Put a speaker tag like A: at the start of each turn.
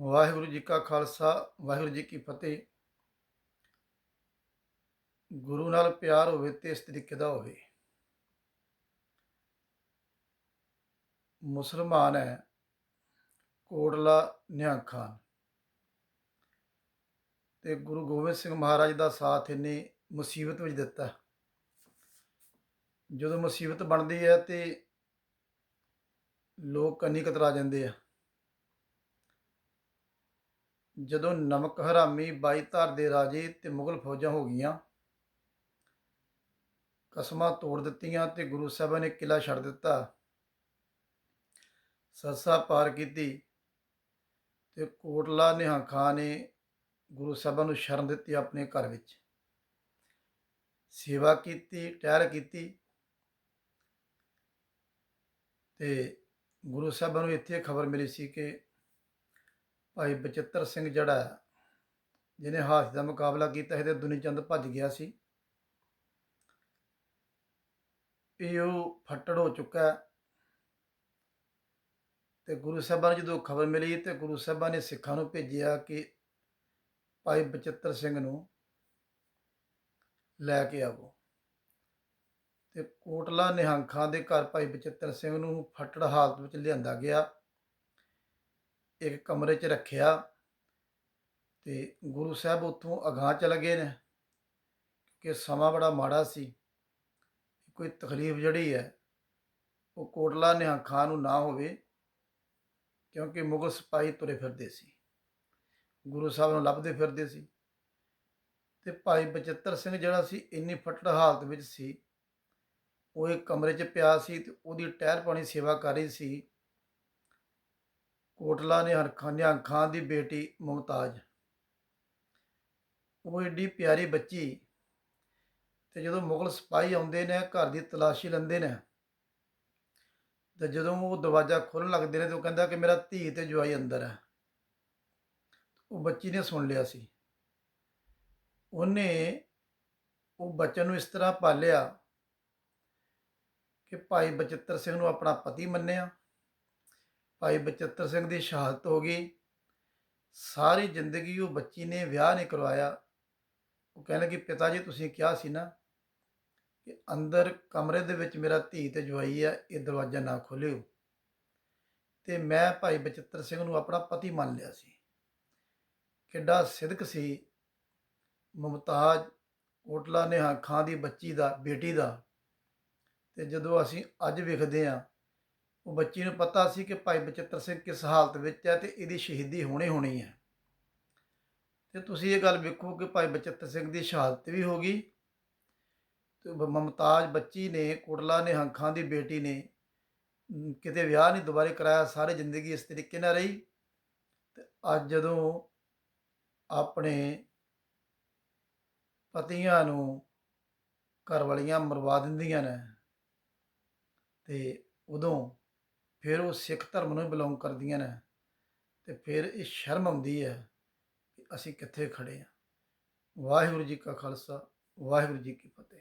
A: ਵਾਹਿਗੁਰੂ ਜੀ ਕਾ ਖਾਲਸਾ, ਵਾਹਿਗੁਰੂ ਜੀ ਕੀ ਫਤਿਹ। ਗੁਰੂ ਨਾਲ ਪਿਆਰ ਹੋਵੇ ਤੇ ਇਸ ਤਰੀਕੇ ਦਾ ਹੋਵੇ। ਮੁਸਲਮਾਨ ਹੈ ਕੋਟਲਾ ਨਿਹੰਗ ਖਾਨ। ਤੇ ਗੁਰੂ ਗੋਬਿੰਦ ਸਿੰਘ ਮਹਾਰਾਜ ਦਾ ਸਾਥ ਇਹਨੇ ਮੁਸੀਬਤ ਵਿੱਚ ਦਿੱਤਾ। ਜਦੋਂ ਮੁਸੀਬਤ ਬਣਦੀ ਹੈ ਤੇ ਲੋਕ ਕੰਨੀ ਕਤਰਾ ਜਾਂਦੇ ਆ। ਜਦੋਂ ਨਮਕ ਹਰਾਮੀ ਬਾਈ ਧਰ ਦੇ ਰਾਜੇ ਤੇ ਮੁਗਲ ਫੌਜਾਂ ਹੋ ਗਈਆਂ, ਕਸਮਾਂ ਤੋੜ ਦਿੱਤੀਆਂ ਤੇ ਗੁਰੂ ਸਾਹਿਬਾਂ ਨੇ ਕਿਲਾ ਛੱਡ ਦਿੱਤਾ। ਸਰਸਾ ਪਾਰ ਕੀਤੀ ਤੇ ਕੋਟਲਾ ਨਿਹੰਗ ਖਾਨ ਨੇ ਗੁਰੂ ਸਾਹਿਬਾਂ ਨੂੰ ਸ਼ਰਨ ਦਿੱਤੀ ਆਪਣੇ ਘਰ ਵਿੱਚ। ਸੇਵਾ ਕੀਤੀ ਟਹਿਰ ਕੀਤੀ ਤੇ ਗੁਰੂ ਸਾਹਿਬਾਂ ਨੂੰ ਇੱਥੇ ਖਬਰ ਮਿਲੀ ਸੀ ਕਿ ਭਾਈ ਬਚਿੱਤਰ ਸਿੰਘ ਜਿਹੜਾ ਜਿਹਨੇ ਹਾਥੀ ਦਾ ਮੁਕਾਬਲਾ ਕੀਤਾ ਇਹਦੇ ਦੁਨੀ ਚੰਦ ਭੱਜ ਗਿਆ ਸੀ। ਇਹ ਉਹ ਫੱਟੜ ਹੋ ਚੁੱਕਾ ਹੈ ਤੇ ਗੁਰੂ ਸਾਹਿਬਾਂ ਨੂੰ ਜਦੋਂ ਖਬਰ ਮਿਲੀ ਤੇ ਗੁਰੂ ਸਾਹਿਬਾਂ ਨੇ ਸਿੱਖਾਂ ਨੂੰ ਭੇਜਿਆ ਕਿ ਭਾਈ ਬਚਿੱਤਰ ਸਿੰਘ ਨੂੰ ਲੈ ਕੇ ਆਵੋ। ਤੇ ਕੋਟਲਾ ਨਿਹੰਖਾਂ ਦੇ ਘਰ ਭਾਈ ਬਚਿੱਤਰ ਸਿੰਘ ਨੂੰ ਫੱਟੜ ਹਾਲਤ ਵਿੱਚ ਲਿਆਂਦਾ ਗਿਆ। ਇੱਕ ਕਮਰੇ 'ਚ ਰੱਖਿਆ ਤੇ ਗੁਰੂ ਸਾਹਿਬ ਉੱਥੋਂ ਅਗਾਂਹ ਚਲੇ ਗਏ ਨੇ ਕਿ ਸਮਾਂ ਬੜਾ ਮਾੜਾ ਸੀ। ਕੋਈ ਤਕਲੀਫ ਜਿਹੜੀ ਹੈ, ਉਹ ਕੋਟਲਾ ਨਿਹੰਗ ਖਾਨ ਨੂੰ ਨਾ ਹੋਵੇ ਕਿਉਂਕਿ ਮੁਗਲ ਸਿਪਾਹੀ ਤੁਰੇ ਫਿਰਦੇ ਸੀ। ਗੁਰੂ ਸਾਹਿਬ ਨੂੰ ਲੱਭਦੇ ਫਿਰਦੇ ਸੀ ਤੇ ਭਾਈ ਬਚਿੱਤਰ ਸਿੰਘ ਜਿਹੜਾ ਸੀ, ਇੰਨੀ ਫੱਟੜ ਹਾਲਤ ਵਿੱਚ ਸੀ, ਉਹ ਇੱਕ ਕਮਰੇ 'ਚ ਪਿਆ ਸੀ ਤੇ ਉਹਦੀ ਟਹਿਰ ਪਾਣੀ ਸੇਵਾ ਕਰ ਰਹੀ ਸੀ। ਕੋਟਲਾ ਨੇ ਹਰਖਾਨਿਆਂ ਖਾਨ ਦੀ ਬੇਟੀ ਮੁਮਤਾਜ। ਉਹ ਏਡੀ ਪਿਆਰੀ ਬੱਚੀ ਤੇ ਜਦੋਂ ਮੁਗਲ ਸਿਪਾਹੀ ਆਉਂਦੇ ਨੇ, ਘਰ ਦੀ ਤਲਾਸ਼ੀ ਲੈਂਦੇ ਨੇ ਤੇ ਜਦੋਂ ਉਹ ਦਰਵਾਜ਼ਾ ਖੋਲ੍ਹਣ ਲੱਗਦੇ ਨੇ ਤੇ ਉਹ ਕਹਿੰਦਾ ਕਿ ਮੇਰਾ ਧੀ ਤੇ ਜਵਾਈ ਅੰਦਰ ਹੈ। ਉਹ ਬੱਚੀ ਨੇ ਸੁਣ ਲਿਆ ਸੀ। ਉਹਨੇ ਉਹ ਬੱਚੇ ਨੂੰ ਇਸ ਤਰ੍ਹਾਂ ਪਾਲਿਆ ਕਿ ਭਾਈ ਬਚਿੱਤਰ ਸਿੰਘ ਨੂੰ ਆਪਣਾ ਪਤੀ ਮੰਨਿਆ। ਭਾਈ ਬਚਿੱਤਰ ਸਿੰਘ ਦੀ ਸ਼ਹਾਦਤ ਹੋ ਗਈ। ਸਾਰੀ ਜ਼ਿੰਦਗੀ ਉਹ ਬੱਚੀ ਨੇ ਵਿਆਹ ਨਹੀਂ ਕਰਵਾਇਆ। ਉਹ ਕਹਿਣ ਲੱਗੀ ਪਿਤਾ ਜੀ, ਤੁਸੀਂ ਕਿਹਾ ਸੀ ਨਾ ਕਿ ਅੰਦਰ ਕਮਰੇ ਦੇ ਵਿੱਚ ਮੇਰਾ ਧੀ ਤੇ ਜਵਾਈ ਆ, ਇਹ ਦਰਵਾਜ਼ਾ ਨਾ ਖੋਲਿਓ। ਤੇ ਮੈਂ ਭਾਈ ਬਚਿੱਤਰ ਸਿੰਘ ਨੂੰ ਆਪਣਾ ਪਤੀ ਮੰਨ ਲਿਆ ਸੀ। ਕਿੱਡਾ ਸਿਦਕ ਸੀ। ਮੁਮਤਾਜ ਕੋਟਲਾ ਨੇ ਖਾਂ ਦੀ ਬੱਚੀ ਦਾ, ਬੇਟੀ ਦਾ। ਤੇ ਜਦੋਂ ਅਸੀਂ ਅੱਜ ਵੇਖਦੇ ਹਾਂ ਉਹ ਬੱਚੀ ਨੂੰ ਪਤਾ ਸੀ ਕਿ ਭਾਈ ਬਚਿੱਤਰ ਸਿੰਘ ਕਿਸ ਹਾਲਤ ਵਿੱਚ ਹੈ ਤੇ ਇਹਦੀ ਸ਼ਹੀਦੀ ਹੋਣੀ ਹੋਣੀ ਹੈ। ਤੇ ਤੁਸੀਂ ਇਹ ਗੱਲ ਵੇਖੋ ਕਿ ਭਾਈ ਬਚਿੱਤਰ ਸਿੰਘ ਦੀ ਸ਼ਹਾਦਤ ਵੀ ਹੋ ਗਈ ਤੇ ਮਮਤਾਜ ਬੱਚੀ ਨੇ ਕੋਟਲਾ ਨੇ, ਹੰਖਾਂ ਦੀ ਬੇਟੀ ਨੇ ਕਿਤੇ ਵਿਆਹ ਨਹੀਂ ਦੁਬਾਰੇ ਕਰਾਇਆ, ਸਾਰੀ ਜ਼ਿੰਦਗੀ ਇਸ ਤਰੀਕੇ ਨਾਲ ਰਹੀ ਤੇ ਅੱਜ ਜਦੋਂ ਆਪਣੇ ਪਤੀਆਂ ਨੂੰ ਘਰ ਵਾਲੀਆਂ ਮਰਵਾ ਦਿੰਦੀਆਂ ਨੇ ਤੇ ਉਦੋਂ ਫਿਰ ਉਹ ਸਿੱਖ ਧਰਮ ਨੂੰ ਬਿਲੋਂਗ ਕਰਦੀਆਂ ਨੇ ਤੇ ਫਿਰ ਇਹ ਸ਼ਰਮ ਆਉਂਦੀ ਹੈ ਕਿ ਅਸੀਂ ਕਿੱਥੇ ਖੜੇ ਆ ਵਾਹਿਗੁਰੂ ਜੀ ਕਾ ਖਾਲਸਾ, ਵਾਹਿਗੁਰੂ ਜੀ ਕੀ ਫਤਿਹ।